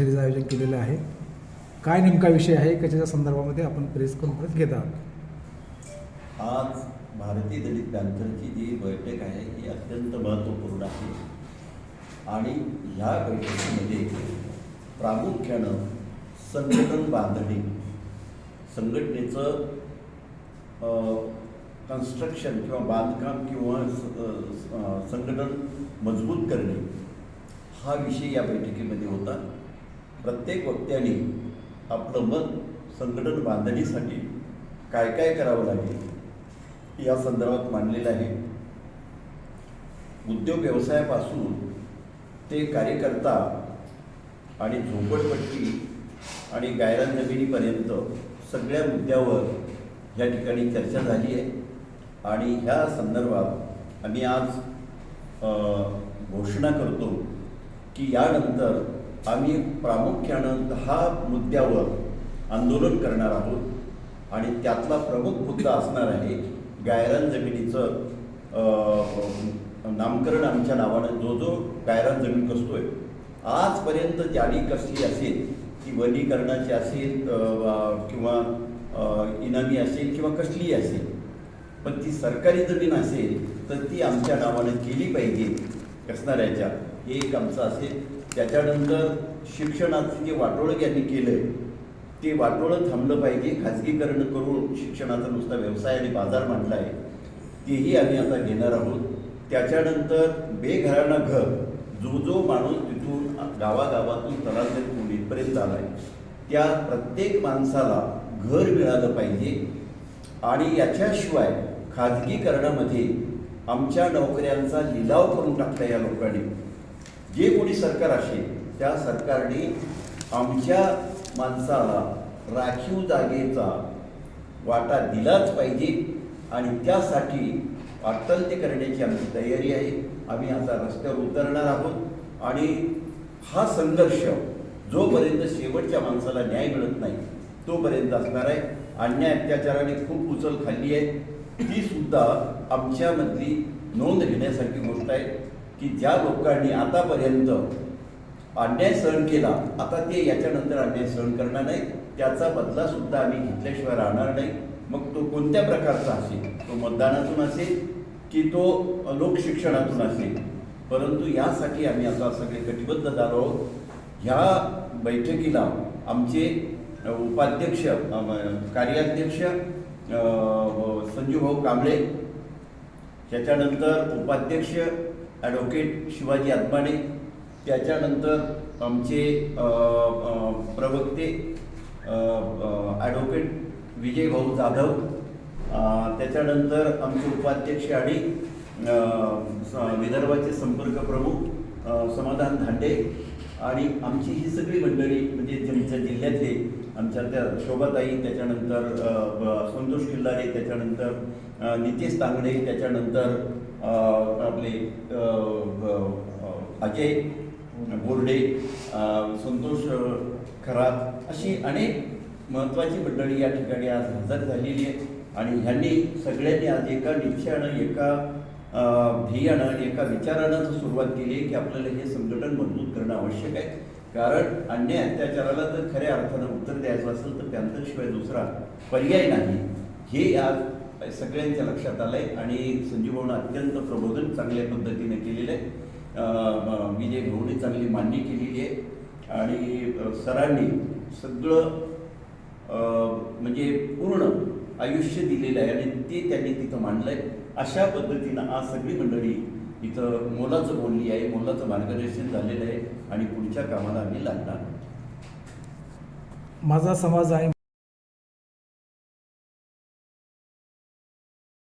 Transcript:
केलेलं आहे. काय नेमका विषय आहे? कशाच्या संदर्भामध्ये आपण प्रेस कॉन्फरन्स घेत आहात? आज भारतीय दलित बँकरची जी बैठक आहे ही अत्यंत महत्त्वपूर्ण आहे. आणि ह्या बैठकीमध्ये प्रामुख्यानं संघटन बांधणी संघटनेचं कन्स्ट्रक्शन किंवा बांधकाम किंवा संघटन मजबूत करणे हा विषय या बैठकीमध्ये होता. प्रत्येक वक्त्याने आपलं मत संघटन बांधणीसाठी काय काय करावं लागेल या संदर्भात मांडलेलं आहे. उद्योग व्यवसायापासून ते कार्यकर्ता आणि झोपडपट्टी आणि गायरान जमिनीपर्यंत सगळ्या मुद्द्यावर या ठिकाणी चर्चा झाली आहे. आणि ह्या संदर्भात आम्ही आज घोषणा करतो की यानंतर आम्ही प्रामुख्यानं दहा मुद्द्यावर आंदोलन करणार आहोत. आणि त्यातला प्रमुख मुद्दा असणार आहे गायरान जमिनीचं नामकरण आमच्या नावानं. जो जो गायरान जमीन कसतोय. आजपर्यंत ज्याने कसली असेल ती वनीकरणाची असेल किंवा इनामी असेल किंवा कसलीही असेल पण ती सरकारी जमीन असेल तर ती आमच्या नावानं केली पाहिजे. कसणाऱ्याच्या? हे एक आमचं असेल त्याच्यानंतर शिक्षणाचं जे वाटोळं यांनी केलं आहे ते वाटोळं थांबलं पाहिजे. खाजगीकरण करून शिक्षणाचा नुसता व्यवसाय आणि बाजार मांडला आहे तेही आम्ही आता घेणार आहोत. त्याच्यानंतर बेघरांना घर जो जो माणूस तिथून गावागावातून स्थलांतरित होऊन इथपर्यंत आला आहे त्या प्रत्येक माणसाला घर मिळालं पाहिजे. आणि याच्याशिवाय खाजगीकरणामध्ये आमच्या नोकऱ्यांचा लिलाव करून टाकला या लोकांनी. जे कोणी सरकार असेल त्या सरकारने आमच्या माणसाला राखीव जागेचा वाटा दिलाच पाहिजे आणि त्यासाठी वाटल ते करण्याची आमची तयारी आहे. आम्ही आता रस्त्यावर उतरणार आहोत आणि हा संघर्ष जोपर्यंत शेवटच्या माणसाला न्याय मिळत नाही तोपर्यंत असणार आहे. अन्याय अत्याचाराने खूप उचल खाल्ली आहे. ती सुद्धा आमच्यामधली नोंद घेण्यासारखी गोष्ट आहे. की ज्या लोकांनी आतापर्यंत अन्याय सहन केला आता ते याच्यानंतर अन्याय सहन करणार नाही त्याचा बदला सुद्धा आम्ही घेतल्याशिवाय राहणार नाही. मग तो कोणत्या प्रकारचा असेल? तो मतदानातून असेल की तो लोकशिक्षणातून असेल? परंतु यासाठी आम्ही आता सगळे कटिबद्ध झालो आहोत. ह्या बैठकीला आमचे उपाध्यक्ष कार्याध्यक्ष संजूभाऊ कांबळे त्याच्यानंतर उपाध्यक्ष ॲडव्होकेट शिवाजी आत्माडे. त्याच्यानंतर आमचे प्रवक्ते ॲडव्होकेट विजय भाऊ विजयभाऊ जाधव. त्याच्यानंतर आमचे उपाध्यक्ष आणि स- विदर्भाचे संपर्क प्रमुख समाधान धांडे. आणि आमची ही सगळी मंडळी म्हणजे आमच्या जिल्ह्यातले आमच्या त्या शोभाताई त्याच्यानंतर संतोष किल्लारे त्याच्यानंतर नितेश तांगडे त्याच्यानंतर आपले ब- अजय बोर्डे संतोष खरात अशी अनेक महत्त्वाची मंडळी या ठिकाणी आज हजर झालेली आहे आणि ह्यांनी सगळ्यांनी आज एका निश्चयानं एका ध्येयानं एका विचारानं सुरुवात केली आहे की आपल्याला हे संघटन मजबूत करणं आवश्यक आहे. कारण अन्य अत्याचाराला जर खऱ्या अर्थानं उत्तर द्यायचं असेल तर त्यांच्याशिवाय दुसरा पर्याय नाही. हे आज सगळ्यांच्या लक्षात आलं आहे आणि संजीवभाऊनं अत्यंत प्रबोधन चांगल्या पद्धतीने केलेलं आहे. मी जे विजय भाऊने चांगली मांडणी केलेली आहे. आणि सरांनी सगळं म्हणजे पूर्ण आयुष्य दिलेलं आहे आणि ते त्यांनी तिथं मांडलं आहे अशा पद्धतीनं आज सगळी मंडळी इथं मोलाचं बोलली आहे मोलाचं मार्गदर्शन झालेलं आहे आणि पुढच्या कामाला आम्ही लागणार माझा समाज आहे